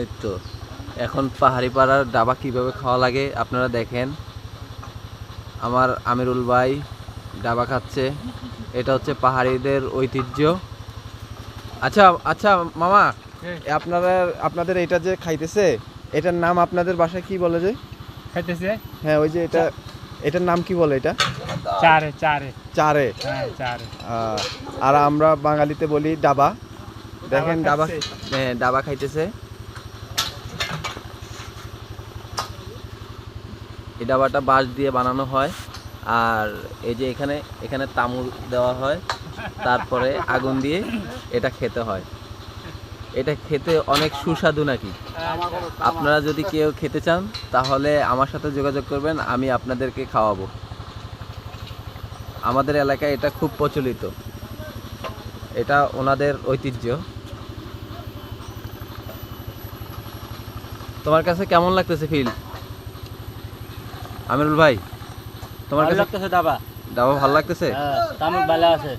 এই তো। এখন পাহাড়ি পাড়ার ডাবা কীভাবে খাওয়া লাগে আপনারা দেখেন। আমার আমিরুল ভাই ডাবা খাচ্ছে। এটা হচ্ছে পাহাড়িদের ঐতিহ্য। আচ্ছা আচ্ছা মামা আপনারা আপনাদের এটা যে খাইতেছে এটার নাম আপনাদের বাসায় কি বলে যে? খাইতেছে? হ্যাঁ ওই যে এটা এটার নাম কি বলে এটা? চারে চারে। চারে। হ্যাঁ চারে। আর আমরা বাঙালিতে বলি ডাবা। দেখেন ডাবা হ্যাঁ ডাবা খাইতেছে। এই ডাবাটা বাঁশ দিয়ে বানানো হয়। আর এই যে এখানে এখানে তামুল দেওয়া হয়। তারপরে আগুন দিয়ে এটা খেতে হয়। এটা খেতে অনেক সুস্বাদু নাকি? আপনারা যদি কেউ খেতে চান, তাহলে আমার সাথে যোগাযোগ করবেন, আমি আপনাদেরকে খাওয়াবো। আমাদের এলাকায় এটা খুব প্রচলিত। এটা ওনাদের ঐতিহ্য। তোমার কাছে কেমন লাগতেছে ফিল আমিরুল ভাই তোমার ভালো কাছে দাবা? দাবা ভালো লাগতেছে? হ্যাঁ তামিল ভালো আছে।